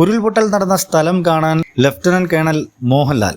ഉരുൾപൊട്ടൽ നടന്ന സ്ഥലം കാണാൻ ലഫ്റ്റനന്റ് കേണൽ മോഹൻലാൽ.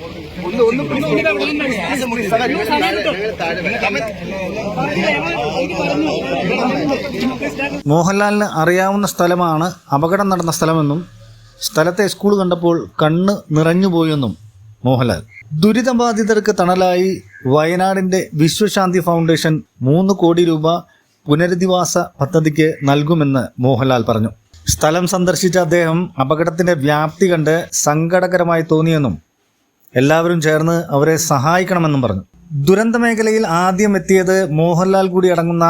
മോഹൻലാലിന് അറിയാവുന്ന സ്ഥലമാണ് അപകടം നടന്ന സ്ഥലമെന്നും സ്ഥലത്തെ സ്കൂൾ കണ്ടപ്പോൾ കണ്ണ് നിറഞ്ഞുപോയെന്നും മോഹൻലാൽ. ദുരിതബാധിതർക്ക് തണലായി വയനാടിന്റെ വിശ്വശാന്തി ഫൗണ്ടേഷൻ മൂന്ന് കോടി രൂപ പുനരധിവാസ പദ്ധതിക്ക് നൽകുമെന്ന് മോഹൻലാൽ പറഞ്ഞു. സ്ഥലം സന്ദർശിച്ച അദ്ദേഹം അപകടത്തിന്റെ വ്യാപ്തി കണ്ട് സങ്കടകരമായി തോന്നിയെന്നും എല്ലാവരും ചേർന്ന് അവരെ സഹായിക്കണമെന്നും പറഞ്ഞു. ദുരന്ത മേഖലയിൽ ആദ്യം എത്തിയത് മോഹൻലാൽ കൂടി അടങ്ങുന്ന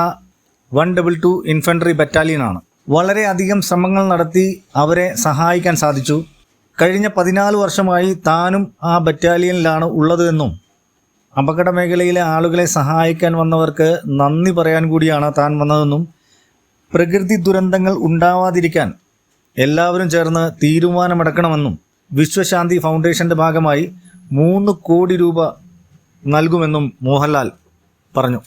വൺ ഡബിൾ ടു ഇൻഫൻട്രി ബറ്റാലിയനാണ്. വളരെയധികം ശ്രമങ്ങൾ നടത്തി അവരെ സഹായിക്കാൻ സാധിച്ചു. കഴിഞ്ഞ പതിനാല് വർഷമായി താനും ആ ബറ്റാലിയനിലാണ് ഉള്ളതെന്നും അപകട മേഖലയിലെ ആളുകളെ സഹായിക്കാൻ വന്നവർക്ക് നന്ദി പറയാൻ കൂടിയാണ് താൻ വന്നതെന്നും പ്രകൃതി ദുരന്തങ്ങൾ ഉണ്ടാവാതിരിക്കാൻ എല്ലാവരും ചേർന്ന് തീരുമാനമെടുക്കണമെന്നും വിശ്വശാന്തി ഫൗണ്ടേഷന്റെ ഭാഗമായി മൂന്ന് കോടി രൂപ നൽകുമെന്നും മോഹൻലാൽ പറഞ്ഞു.